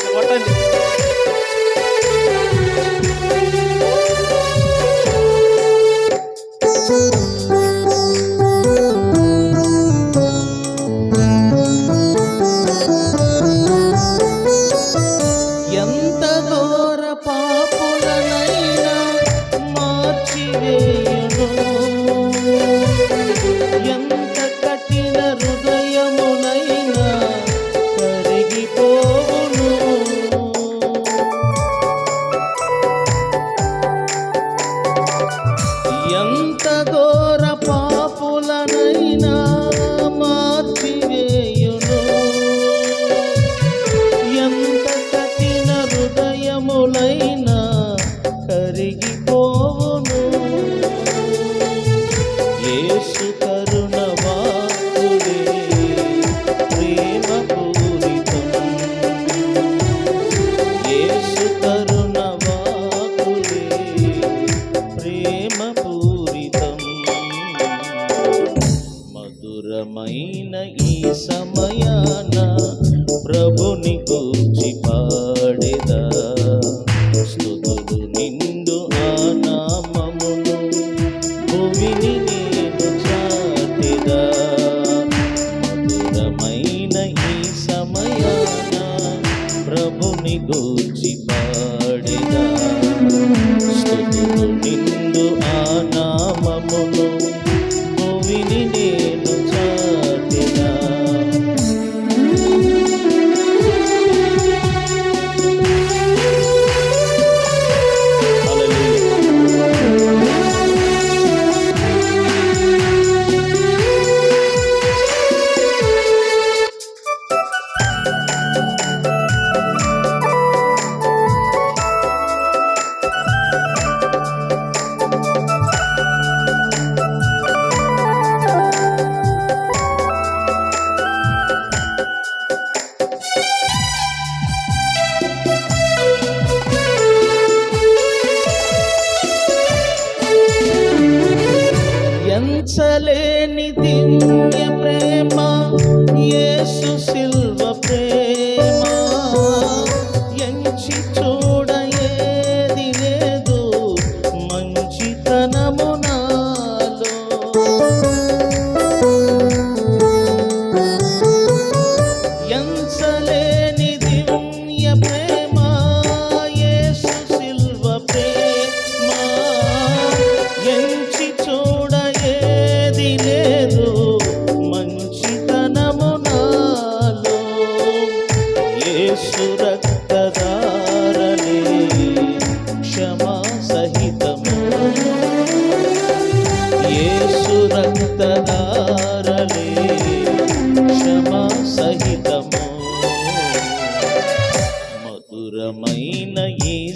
కొట్టండి. ప్రభుని గూర్చి యేసు సిల్వ సహితము. మధురమైన ఈ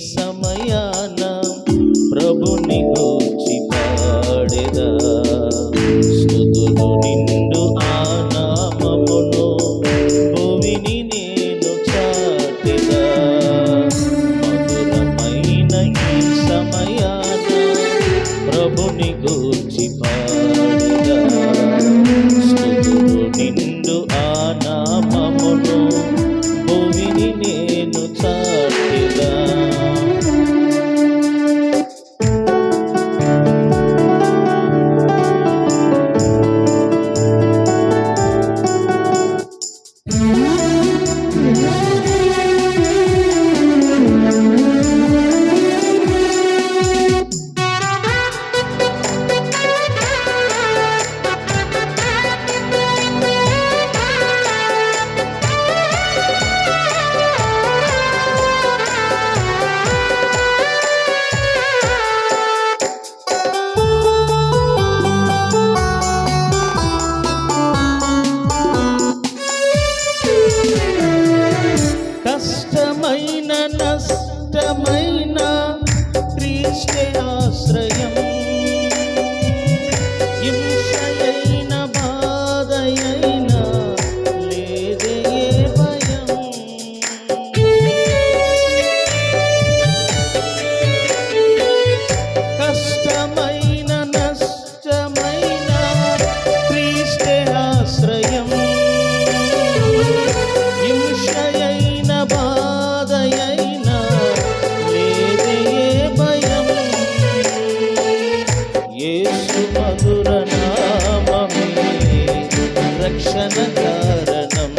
మరణ కారణం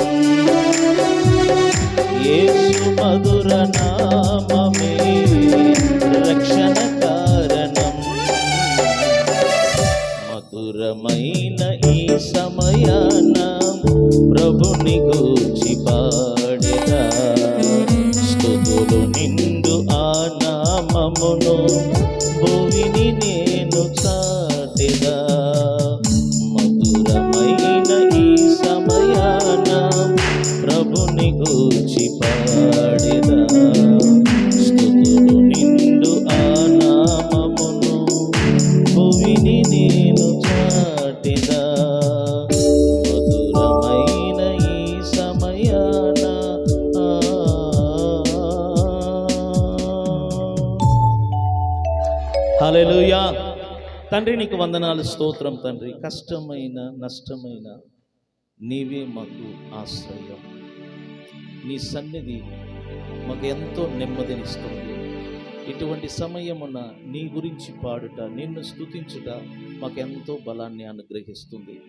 యేసు మధుర నామమే రక్షణ కారణం మధురమైన ఈ సమయాన ప్రభుని గూచి పాడిన స్థుతులు నిండు ఆ నామమును తండ్రి నీకు వందనాలు. స్తోత్రం తండ్రి. కష్టమైన నష్టమైన నీవే మాకు ఆశ్రయం. నీ సన్నిధి మాకు ఎంతో నెమ్మదినిస్తుంది ఇటువంటి సమయమున నీ గురించి పాడుట నిన్ను స్తుతించుట మాకెంతో బలాన్ని అనుగ్రహిస్తుంది.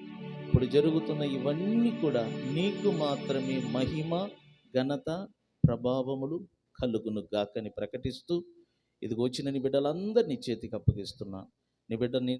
ఇప్పుడు జరుగుతున్న ఇవన్నీ కూడా నీకు మాత్రమే మహిమ ఘనత ప్రభావములు కలుగును గాకని ప్రకటిస్తూ ఇదిగో వచ్చినని బిడ్డలందరినీ చేతికి అప్పగిస్తున్నా. నీ బిడ్డని